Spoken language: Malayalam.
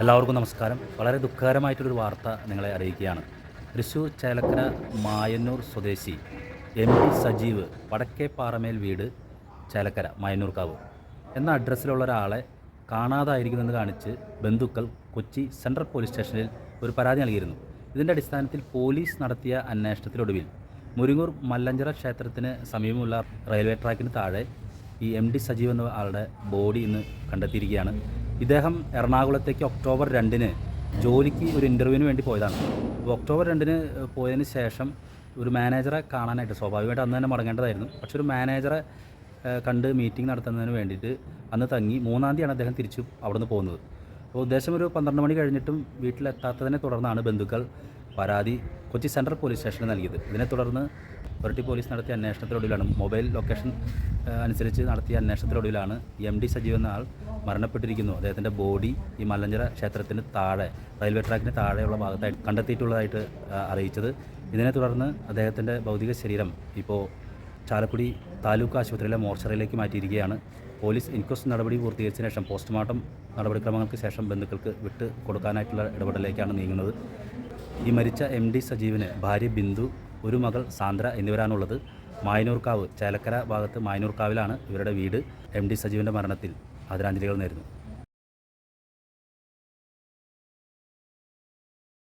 എല്ലാവർക്കും നമസ്കാരം. വളരെ ദുഃഖകരമായിട്ടുള്ളൊരു വാർത്ത നിങ്ങളെ അറിയിക്കുകയാണ്. തൃശ്ശൂർ ചേലക്കര മായന്നൂർ സ്വദേശി എം പി സജീവ് വടക്കേ പാറമേൽ വീട് ചേലക്കര മായന്നൂർക്കാവ് എന്ന അഡ്രസ്സിലുള്ള ഒരാളെ കാണാതായിരിക്കുമെന്ന് കാണിച്ച് ബന്ധുക്കൾ കൊച്ചി സെൻട്രൽ പോലീസ് സ്റ്റേഷനിൽ ഒരു പരാതി നൽകിയിരുന്നു. ഇതിന്റെ അടിസ്ഥാനത്തിൽ പോലീസ് നടത്തിയ അന്വേഷണത്തിലൊടുവിൽ മുരിങ്ങൂർ മല്ലഞ്ചിറ ക്ഷേത്രത്തിന് സമീപമുള്ള റെയിൽവേ ട്രാക്കിന് താഴെ ഈ എം ഡി സജീവ് എന്ന ആളുടെ ബോഡി ഇന്ന് കണ്ടെത്തിയിരിക്കുകയാണ്. ഇദ്ദേഹം എറണാകുളത്തേക്ക് ഒക്ടോബർ രണ്ടിന് ജോലിക്ക് ഒരു ഇന്റർവ്യൂവിന് വേണ്ടി പോയതാണ്. അപ്പോൾ ഒക്ടോബർ രണ്ടിന് പോയതിന് ശേഷം ഒരു മാനേജറെ കാണാനായിട്ട് സ്വാഭാവികമായിട്ട് അന്ന് തന്നെ മടങ്ങേണ്ടതായിരുന്നു. പക്ഷെ ഒരു മാനേജറെ കണ്ട് മീറ്റിംഗ് നടത്തുന്നതിന് വേണ്ടിയിട്ട് അന്ന് തങ്ങി മൂന്നാം തീയതിയാണ് അദ്ദേഹം തിരിച്ചു അവിടെ നിന്ന് പോകുന്നത്. അപ്പോൾ ഉദ്ദേശം ഒരു പന്ത്രണ്ട് മണി കഴിഞ്ഞിട്ടും വീട്ടിലെത്താത്തതിനെ തുടർന്നാണ് ബന്ധുക്കൾ പരാതി കൊച്ചി സെൻട്രൽ പോലീസ് സ്റ്റേഷനിൽ നൽകിയത്. ഇതിനെ തുടർന്ന് പുരട്ടി പോലീസ് നടത്തിയ അന്വേഷണത്തിനൊടുവിലാണ് മൊബൈൽ ലൊക്കേഷൻ അനുസരിച്ച് നടത്തിയ അന്വേഷണത്തിനൊടുവിലാണ് എം ഡി സജീവ് എന്ന ആൾ മരണപ്പെട്ടിരിക്കുന്നു. അദ്ദേഹത്തിന്റെ ബോഡി ഈ മലഞ്ചിറ ക്ഷേത്രത്തിന് താഴെ റെയിൽവേ ട്രാക്കിന് താഴെയുള്ള ഭാഗത്തായിട്ട് കണ്ടെത്തിയിട്ടുള്ളതായിട്ട് അറിയിച്ചത്. ഇതിനെ തുടർന്ന് അദ്ദേഹത്തിന്റെ ഭൗതിക ശരീരം ഇപ്പോൾ ചാലക്കുടി താലൂക്ക് ആശുപത്രിയിലെ മോർച്ചറിയിലേക്ക് മാറ്റിയിരിക്കുകയാണ്. പോലീസ് ഇൻക്വസ്റ്റ് നടപടി പൂർത്തീകരിച്ചതിന് ശേഷം പോസ്റ്റ്മോർട്ടം നടപടിക്രമങ്ങൾക്ക് ശേഷം ബന്ധുക്കൾക്ക് വിട്ട് കൊടുക്കാനായിട്ടുള്ള ഇടപെടലിലേക്കാണ് നീങ്ങുന്നത്. ഈ മരിച്ച എം ഡി സജീവിന് ഭാര്യ ബിന്ദു ഒരു മകൾ സാന്ദ്ര എന്നിവരാണുള്ളത്. മായനൂർക്കാവ് ചേലക്കര ഭാഗത്ത് മായനൂർക്കാവിലാണ് ഇവരുടെ വീട്. എം ഡി സജീവിന്റെ മരണത്തിൽ ആദരാഞ്ജലികൾ നേരുന്നു.